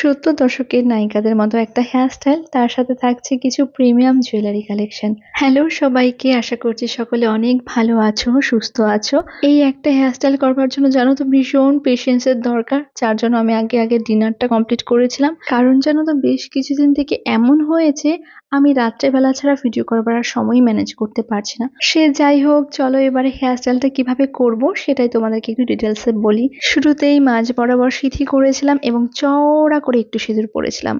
সত্তর দশকের নায়িকাদের মতো একটা হেয়ারস্টাইল তার সাথে থাকছে কিছু প্রিমিয়াম জুয়েলারি কালেকশন হ্যালো সবাইকে, আশা করছি সকলে অনেক ভালো আছো, সুস্থ আছো। এই একটা হেয়ারস্টাইল করবার জন্য জানো তো ভীষণ পেশেন্সের দরকার, যার জন্য আমি আগে আগে ডিনারটা কমপ্লিট করেছিলাম। কারণ জানো তো বেশ কিছুদিন থেকে এমন হয়েছে, আমি রাত্রেবেলা ছাড়া ভিডিও করবার আর সময় ম্যানেজ করতে পারছি না। সে যাই হোক, চলো এবারে হেয়ারস্টাইলটা কীভাবে করব, সেটাই তোমাদেরকে একটু ডিটেলসে বলি। শুরুতেই মাঝ বরাবর সিথি করেছিলাম এবং চওড়া করে একটু সিঁদুর পরেছিলাম।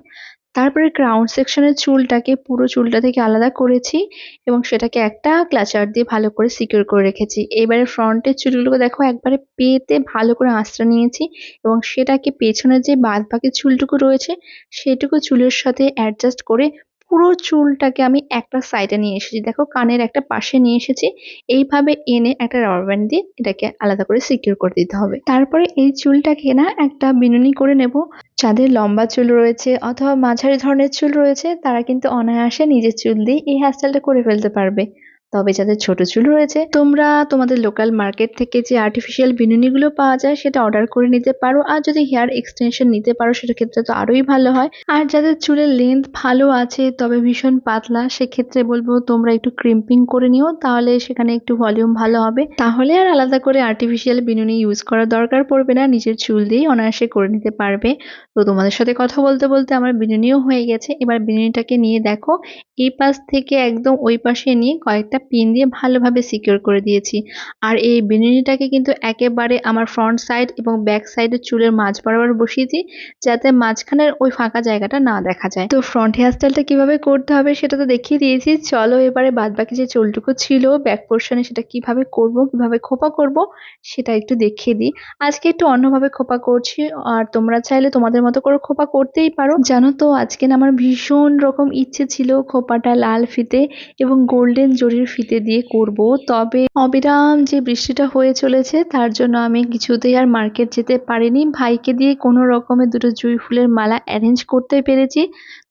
তারপরে ক্রাউন সেকশনের চুলটাকে পুরো চুলটা থেকে আলাদা করেছি এবং সেটাকে একটা ক্লাচার দিয়ে ভালো করে সিকিউর করে রেখেছি। এবারে ফ্রন্টের চুলগুলোকে দেখো একবারে পেতে ভালো করে আঁচড়া নিয়েছি এবং সেটাকে পেছনের যে বাদ বাকি চুলটুকু রয়েছে, সেটুকু চুলের সাথে অ্যাডজাস্ট করে পুরো চুলটাকে আমি একটা সাইডে নিয়ে এসেছি। দেখো, কানের একটা পাশে নিয়ে এসেছি। এইভাবে এনে একটা রাবার ব্যান্ড দিয়ে এটাকে আলাদা করে সিকিউর করে দিতে হবে। তারপরে এই চুলটাকে না একটা বিনুনি করে নেব। যাদের লম্বা চুল রয়েছে অথবা মাঝারি ধরনের চুল রয়েছে, তারা কিন্তু অনায়াসে নিজের চুল দিয়ে এই হেয়ারস্টাইলটা করে ফেলতে পারবে। তবে যাদের ছোট চুল রয়েছে, তোমরা তোমাদের লোকাল মার্কেট থেকে যে আর্টিফিশিয়াল বিনুনিগুলো পাওয়া যায়, সেটা অর্ডার করে নিতে পারো। আর যদি হেয়ার এক্সটেনশন নিতে পারো, সেটার ক্ষেত্রে তো আরোই ভালো হয়। আর যাদের চুলের লেন্থ ভালো আছে, তবে ভীষণ পাতলা, সেক্ষেত্রে বলব তোমরা একটু ক্রিম্পিং করে নিও, তাহলে সেখানে একটু ভলিউম ভালো হবে। তাহলে আর আলাদা করে আর্টিফিশিয়াল বিনুনি ইউজ করার দরকার পড়বে না, নিজের চুল দিয়েই অনায়াসে করে নিতে পারবে। তো তোমাদের সাথে কথা বলতে বলতে আমার বিনুনিও হয়ে গেছে। এবার বিনুনিটাকে নিয়ে দেখো, এই পাশ থেকে একদম ওই পাশে নিয়ে কয়েকটা পিন দিয়ে ভালোভাবে সিকিউর করে দিয়েছি। আর এই বিনুনিটাকে কিন্তু একেবারে আমার ফ্রন্ট সাইড এবং ব্যাক সাইডের চুলের মাঝ বরাবর বসিয়েছি যাতে মাঝখানের ওই ফাঁকা জায়গাটা না দেখা যায়। তো ফ্রন্ট হেয়ারস্টাইলটা কীভাবে করতে হবে সেটা তো দেখিয়ে দিয়েছি। চলো এবারে বাদ বাকি যে চুলটুকু ছিল ব্যাক পোর্শনে সেটা কীভাবে করব, কীভাবে খোপা করব, সেটা একটু দেখিয়ে দিই। আজকে একটু অন্যভাবে খোপা করছি, আর তোমরা চাইলে তোমাদের মতো করে খোপা করতেই পারো। জানো তো, আজকে আমার ভীষণ রকম ইচ্ছে ছিল খোপাটা লাল ফিতে এবং গোল্ডেন জরির ফিতে দিয়ে করব। তবে অবিরাম যে বৃষ্টিটা হয়ে চলেছে, তার জন্য আমি কিছুতেই আর মার্কেট যেতে পারিনি। ভাইকে দিয়ে কোনো রকমের দুটো জুঁই ফুলের মালা অ্যারেঞ্জ করতে পেরেছি।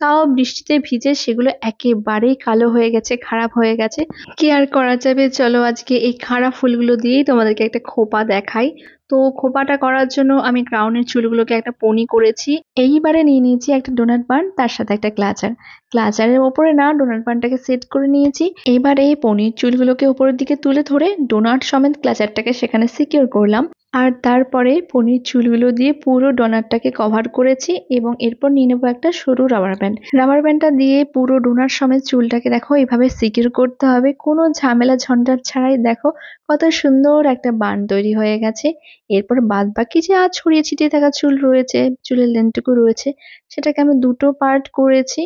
তাও বৃষ্টিতে ভিজে সেগুলো একেবারেই কালো হয়ে গেছে, খারাপ হয়ে গেছে। কি আর করা যাবে? চলো আজকে এই খারাপ ফুলগুলো দিয়েই তোমাদেরকে একটা খোপা দেখাই। তো খোপাটা করার জন্য আমি ক্রাউনের চুলগুলোকে একটা পনি করেছি। এইবারে নিয়ে নিয়েছি একটা ডোনাট বান তার সাথে একটা ক্লাচার ক্লাচারের ওপরে না ডোনাট বানটাকে সেট করে নিয়েছি। এবারে পনির চুলগুলোকে উপরের দিকে তুলে ধরে ডোনাট সমেত ক্লাচারটাকে সেখানে সিকিউর করলাম। আর তারপরে পনির চুলগুলো দিয়ে পুরো ডোনারটাকে কভার করেছি এবং এরপর নিয়ে নেব একটা সরু রাবার ব্যান্ড রাবার ব্যান্ডটা দিয়ে পুরো ডোনার সমেত চুলটাকে দেখো এইভাবে সিকিউর করতে হবে। কোনো ঝামেলা ঝঞ্ঝাট ছাড়াই দেখো কত সুন্দর একটা বান তৈরি হয়ে গেছে। এরপর বাদ বাকি যে আর ছড়িয়ে ছিটিয়ে থাকা চুল রয়েছে, চুলের লেন্থটুকু রয়েছে, সেটাকে আমি দুটো পার্ট করেছি।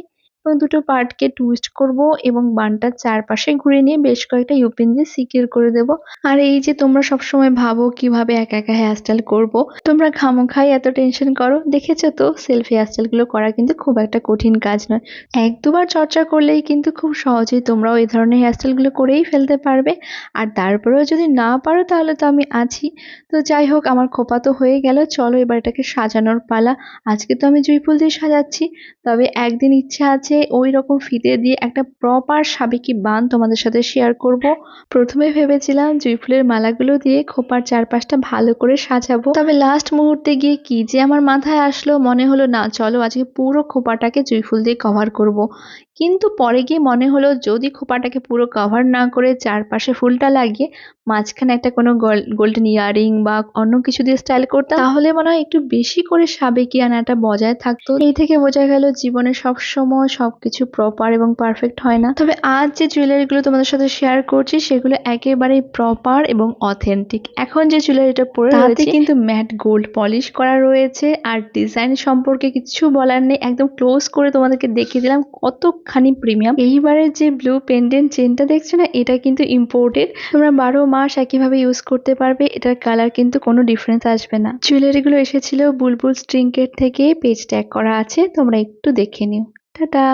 এবং দুটো পার্টকে টুইস্ট করব এবং বানটার চারপাশে ঘুরে নিয়ে বেশ কয়েকটা ইউপিন দিয়ে সিকিউর করে দেব। আর এই যে তোমরা সবসময় ভাবো কীভাবে একা একা হেয়ারস্টাইল করব, তোমরা খামোখাই এত টেনশন করো। দেখেছ তো সেলফ হেয়ারস্টাইলগুলো করা কিন্তু খুব একটা কঠিন কাজ নয়। এক দুবার চর্চা করলেই কিন্তু খুব সহজেই তোমরাও এই ধরনের হেয়ারস্টাইলগুলো করেই ফেলতে পারবে। আর তারপরেও যদি না পারো তাহলে তো আমি আছি। তো যাই হোক, আমার খোপা তো হয়ে গেল। চলো এবার এটাকে সাজানোর পালা। আজকে তো আমি জুঁই ফুল দিয়ে সাজাচ্ছি। তবে একদিন ইচ্ছা আছে যে ওই রকম ফিতে দিয়ে একটা প্রপার সাবেকি বান তোমাদের সাথে শেয়ার করব প্রথমে ভেবেছিলাম জুই ফুলের মালাগুলো দিয়ে খোপার চারপাশটা ভালো করে সাজাবো তবে লাস্ট মুহূর্তে গিয়ে কি যে আমার মাথায় আসলো মনে হলো না, চলো আজকে পুরো খোপাটাকে জুই ফুল দিয়ে কভার করব। কিন্তু পরে গিয়ে মনে হলো যদি খোপাটাকে পুরো কভার না করে চারপাশে ফুলটা লাগিয়ে মাঝখানে একটা কোনো গোল্ডেন ইয়ারিং বা অন্য কিছু দিয়ে স্টাইল করতাম তাহলে মনে হয় একটু বেশি করে সাবেকি আনাটা বজায় থাকতো। এই থেকে বোঝা গেল জীবনে সব সময় সবকিছু প্রপার এবং পারফেক্ট হয় না। তবে আজ যে জুয়েলারিগুলো তোমাদের সাথে শেয়ার করছি সেগুলো একেবারেই প্রপার এবং অথেন্টিক এখন যে জুয়েলারিটা পরে রয়েছে কিন্তু ম্যাট গোল্ড পলিশ করা রয়েছে আর ডিজাইন সম্পর্কে কিছু বলার নেই। একদম ক্লোজ করে তোমাদেরকে দেখিয়ে দিলাম কতখানি প্রিমিয়াম এইবারের যে ব্লু পেন্ডেন্ট চেনটা দেখছ না, এটা কিন্তু ইম্পোর্টেড তোমরা বারো মাস একইভাবে ইউজ করতে পারবে, এটার কালার কিন্তু কোনো ডিফারেন্স আসবে না। জুয়েলারি গুলো এসেছিল বুলবুল স্ট্রিংকের থেকে পেজ ট্যাগ করা আছে, তোমরা একটু দেখে নিও। টাটা!